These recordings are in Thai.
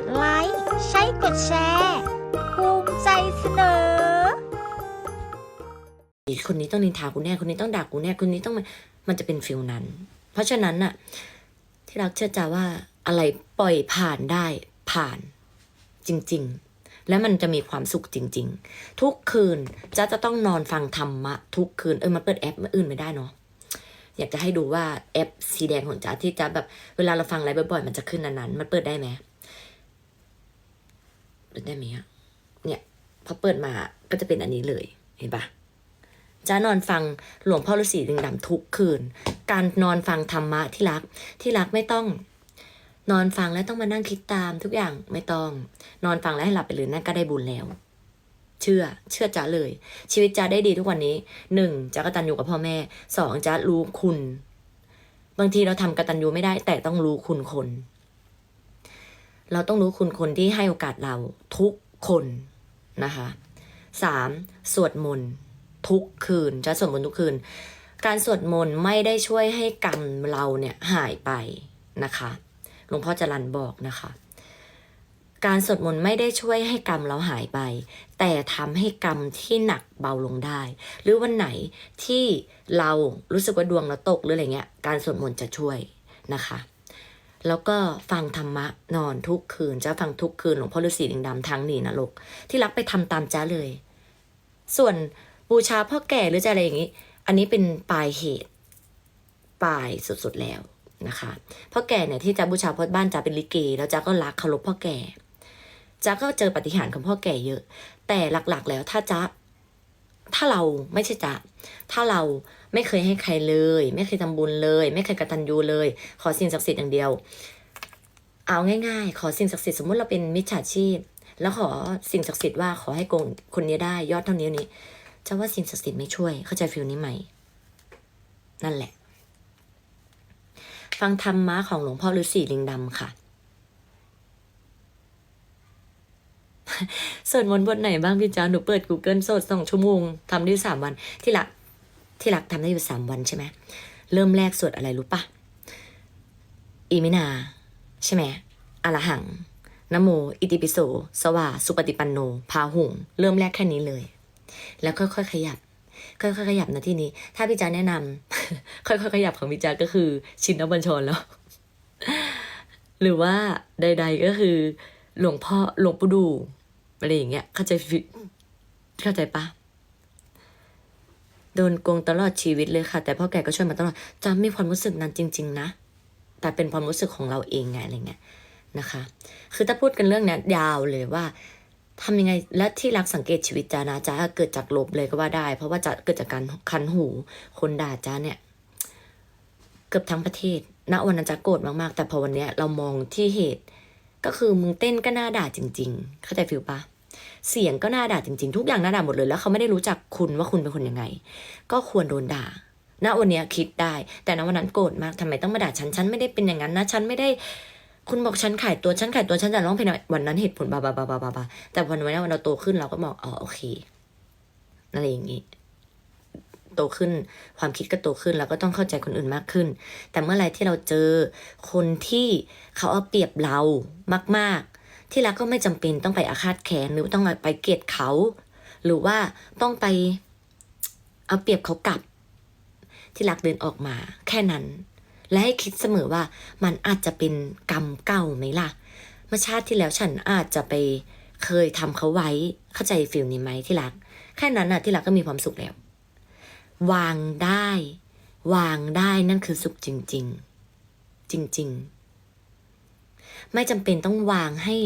ดไลค์ ใช้กดแชร์ภูมิใจเสนอ คนนี้ต้องนินทากูแน่ คนนี้ต้องด่ากูแน่ คนนี้ต้องมามันจะเป็นฟิลนั้น เพราะฉะนั้นน่ะ ที่รักเชื่อใจว่าอะไรปล่อยผ่านได้ผ่านจริง ๆ และมันจะมีความสุขจริง ๆ ทุกคืนจะจะต้องนอนฟังธรรมะ ทุกคืนเออมาเปิดแอปอื่นไม่ได้เนาะอยากจะให้ดูว่าแอปสีแดงของจ้าที่จ้าแบบเวลาเราฟังอะไรบ่อยๆ มันจะขึ้นนั้นๆ มันเปิดได้ไหม ดได้ไหมอะเนี่ยพอเปิดมาก็จะเป็นอันนี้เลย เห็นปะจะนอนฟังหลวงพ่อฤาษีดึงดำทุกคืน การนอนฟังธรรมะที่รักที่รักไม่ต้อง นอนฟังแล้วต้องมานั่งคิดตามทุกอย่างไม่ต้อง นอนฟังแล้วให้หลับไปเลยนั่นก็ได้บุญแล้ว เชื่อเชื่อจ้าเลย ชีวิตจ้าได้ดีทุกวันนี้หนึ่งจ้ากตัญญูกับพ่อแม่สองจ้ารู้คุณ บางทีเราทำกตัญญูไม่ได้แต่ต้องรู้คุณคน เราต้องรู้คุณคนที่ให้โอกาสเราทุกคนนะคะสามสวดมนต์ทุกคืนจะสวดมนต์ทุกคืน การสวดมนต์ไม่ได้ช่วยให้กรรมเราเนี่ยหายไปนะคะหลวงพ่อจรันบอกนะคะ การสวดมนต์ไม่ได้ช่วยให้กรรมเราหายไป แต่ทำให้กรรมที่หนักเบาลงได้ หรือวันไหนที่เรารู้สึกว่าดวงเราตกหรืออะไรเงี้ยการสวดมนต์จะช่วยนะคะ แล้วก็ฟังธรรมะนอนทุกคืนจะฟังทุกคืนหลวงพ่อฤาษีดิงดำทางหนีนรกที่รักไปทำตามจ้าเลย ส่วนบูชาพ่อแก่หรือจะอะไรอย่างนี้ อันนี้เป็นปลายเหตุปลายสุดๆแล้วนะคะพ่อแก่เนี่ยที่จะบูชาพราะบ้านจ้าเป็นลิเก แล้วจ้าก็รักเคารพพ่อแก่จ้าก็เจอปฏิหารของพ่อแก่เยอะ แต่หลักๆ แล้วถ้าจ้า ถ้าเราไม่ใช่จ้าถ้าเราไม่เคยให้ใครเลย ไม่เคยทำบุญเลย ไม่เคยกระตัญญูเลย ขอสิ่งศักดิ์สิทธิ์อย่างเดียว เอาง่ายๆ ขอสิ่งศักดิ์สิทธิ์สมมติเราเป็นมิจฉาชีพ แล้วขอสิ่งศักดิ์สิทธิ์ว่าขอให้โกงคนนี้ได้ยอดเท่านี้นี้จะว่าสิ่งศักดิ์สิทธิ์ไม่ช่วยเข้าใจฟิลนี้ไหมนั่นแหละ ฟังธรรมะของหลวงพ่อฤาษีลิงดำค่ะ สวดมนต์บทไหนบ้างพี่จ้าหนูเปิด Google สวดสองชั่วโมงทำได้สามวัน ที่หลักที่หลักทำได้อยู่สามวันใช่ไหมเริ่มแรกสวดอะไรรู้ปะอีมินา ใช่ไหมอรหังนโม อิติปิโส สวา สุปฏิปันโน พาหุง เริ่มแรกแค่นี้เลย แล้วค่อยๆขยับ ค่อยๆขยับนะที่นี้ ถ้าพี่จ้าแนะนำค่อยๆขยับของพี่จ้าก็คือชินนบัญชรแล้ว หรือว่าใด ๆก็คือ หลวงพ่อหลวงปู่ดู อะไรอย่างเงี้ยเข้าใจฟิเข้าใจปะโดนโกงตลอดชีวิตเลยค่ะ แต่พ่อแก่ก็ช่วยมาตลอดจำมีความรู้สึกนั้นจริง ๆ นะ แต่เป็นความรู้สึกของเราเองไงอะไรเงี้ยนะคะ คือถ้าพูดกันเรื่องเนี้ยยาวเลยว่าทำยังไงและที่รักสังเกตชีวิตจ้านะจ้าเกิดจากลบเลยก็ว่าได้ เพราะว่าจะเกิดจากการคันหูคนด่าจ้าเนี่ย เกือบทั้งประเทศณวันนั้นจะโกรธมากๆ แต่พอวันเนี้ยเรามองที่เหตุ ก็คือมึงเต้นก็น่าด่าจริง ๆ เข้าใจฟิลปะ เสียงก็น่าด่าจริงๆ ทุกอย่างน่าด่าหมดเลย แล้วเขาไม่ได้รู้จักคุณว่าคุณเป็นคนยังไง ก็ควรโดนด่าณวันนี้คิดได้ แต่ณวันนั้นโกรธมากทำไมต้องมาด่าฉัน ฉันไม่ได้เป็นอย่างนั้นนะ ฉันไม่ได้ คุณบอกฉันขายตัว ฉันขายตัว ฉันจะร้องเพลงวันนั้นเหตุผลบาบาบาบาบาบาแต่วันวันนี้วันเราโตขึ้นเราก็บอกอ๋อโอเค อะไรอย่างนี้ โตขึ้น ความคิดก็โตขึ้น เราก็ต้องเข้าใจคนอื่นมากขึ้น แต่เมื่อไรที่เราเจอคนที่เขาเอาเปรียบเรามาก ๆ ที่รักก็ไม่จำเป็นต้องไปอาฆาตแค้นหรือต้องไปเกลียดเขา หรือว่าต้องไปเอาเปรียบเขากลับ ที่รักเดินออกมาแค่นั้น และให้คิดเสมอว่ามันอาจจะเป็นกรรมเก่าไหมล่ะเมื่อชาติที่แล้วฉันอาจจะไปเคยทำเขาไว้เข้าใจฟิลนี้ไหมที่รัก แค่นั้นน่ะที่รักก็มีความสุขแล้ว วางได้ วางได้นั่นคือสุขจริง ๆ จริง ๆ ไม่จำเป็นต้องวางให้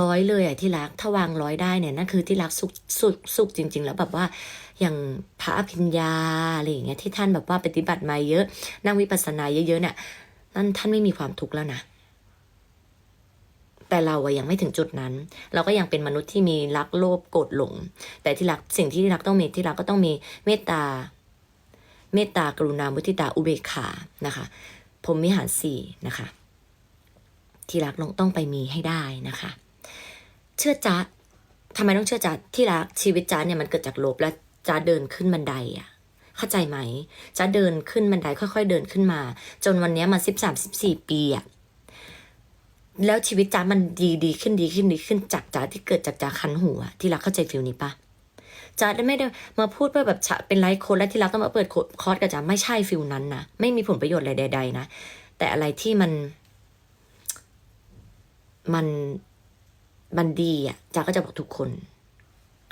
ร้อยเลยอะที่รัก ถ้าวางร้อยได้เนี่ยนั่นคือที่รักสุขสุขสุขจริง ๆ แล้วแบบว่าอย่างพระอภิญญาอะไรอย่างเงี้ยที่ท่านแบบว่าปฏิบัติมาเยอะ นั่งวิปัสสนาเยอะๆเนี่ยนั่นท่านไม่มีความทุกข์แล้วนะแต่เราอะยังไม่ถึงจุดนั้น เราก็ยังเป็นมนุษย์ที่มีรักโลภโกรธหลง แต่ที่รักสิ่งที่รักต้องมีที่รักก็ต้องมีเมตตา เมตตากรุณามุทิตาอุเบกขานะคะพรหมวิหารสี่นะคะ ที่รักลงต้องไปมีให้ได้นะคะ เชื่อจ๊ะทำไมต้องเชื่อจ๊ะที่รักชีวิตจ๊ะเนี่ยมันเกิดจากลบและจ๊ะเดินขึ้นบันไดอะเข้าใจไหมจ๊ะเดินขึ้นบันไดค่อยๆเดินขึ้นมา จนวันนี้มาสิบสามสิบสี่ปีอะแล้วชีวิตจ้ามันดีดีขึ้นดีขึ้นดีขึ้นจากจ้าที่เกิดจากจ้าคันหัวที่รักเข้าใจฟิลนี้ปะจ้าไม่ได้มาพูดเพื่อแบบเป็นไลฟ์โค้ดและที่รักต้องมาเปิดคอร์สกับจ้าไม่ใช่ฟิลนั้นนะไม่มีผลประโยชน์อะไรใด ๆ นะแต่อะไรที่มัน มันมันดีอะจ้าก็จะบอกทุกคน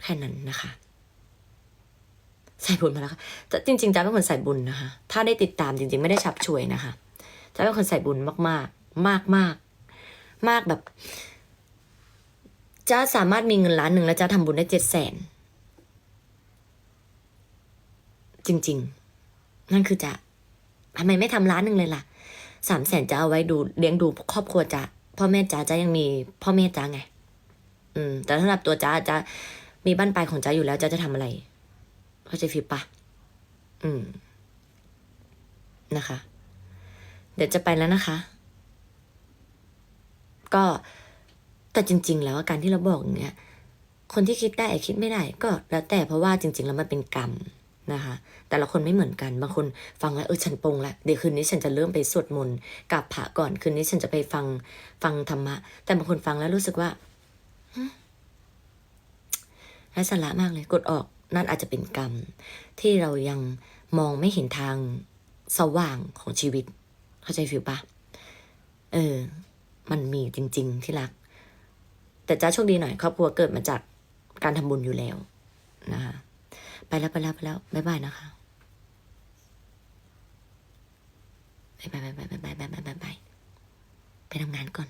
แค่นั้นนะคะ ใส่บุญมาแล้วค่ะแต่จริงๆจ้าเป็นคนใส่บุญนะคะ ถ้าได้ติดตามจริง ๆ ไม่ได้ฉับช่วยนะคะจ้าเป็นคนใส่บุญมากๆ มากมากๆมากแบบจ้าสามารถมีเงินล้านหนึ่งแล้วจ้าทำบุญได้เจ็ดแสนจริง ๆ นั่นคือจะทำไมไม่ทำล้านหนึ่งเลยล่ะสามแสนจะเอาไว้ดูเลี้ยงดูครอบครัวจ้า พ่อแม่จ้าจ้ายังมีพ่อแม่จ้าไง อืม แต่สำหรับตัวจ้าจ้ามีบ้านปลายของจ้าอยู่แล้วจ้าจะทำอะไรเข้าใจฟิลปะอืม นะคะ เดี๋ยวจะไปแล้วนะคะ ก็แต่จริง ๆ แล้วการที่เราบอกอย่างเงี้ย คนที่คิดได้คิดไม่ได้ ก็แล้วแต่เพราะว่าจริง ๆ แล้วมันเป็นกรรม นะคะ แต่ละคนไม่เหมือนกัน บางคนฟังแล้วเออฉันปงละเดี๋ยวคืนนี้ฉันจะเริ่มไปสวดมนต์กับพระก่อนคืนนี้ฉันจะไปฟังฟังธรรมะ แต่บางคนฟังแล้วรู้สึกว่าหึไร้สาระมากเลยกดออกนั่นอาจจะเป็นกรรม ที่เรายังมองไม่เห็นทางสว่างของชีวิต เข้าใจฟิลปะเออ มันมีจริง ๆ ที่รัก แต่จ้าโชคดีหน่อยครอบครัวเกิดมาจากการทำบุญอยู่แล้วนะคะ ไปแล้วไปแล้วไปแล้วบ๊ายบายนะคะบ๊ายบายบ๊ายบายบ๊ายบายบ๊ายบายไปทำงานก่อน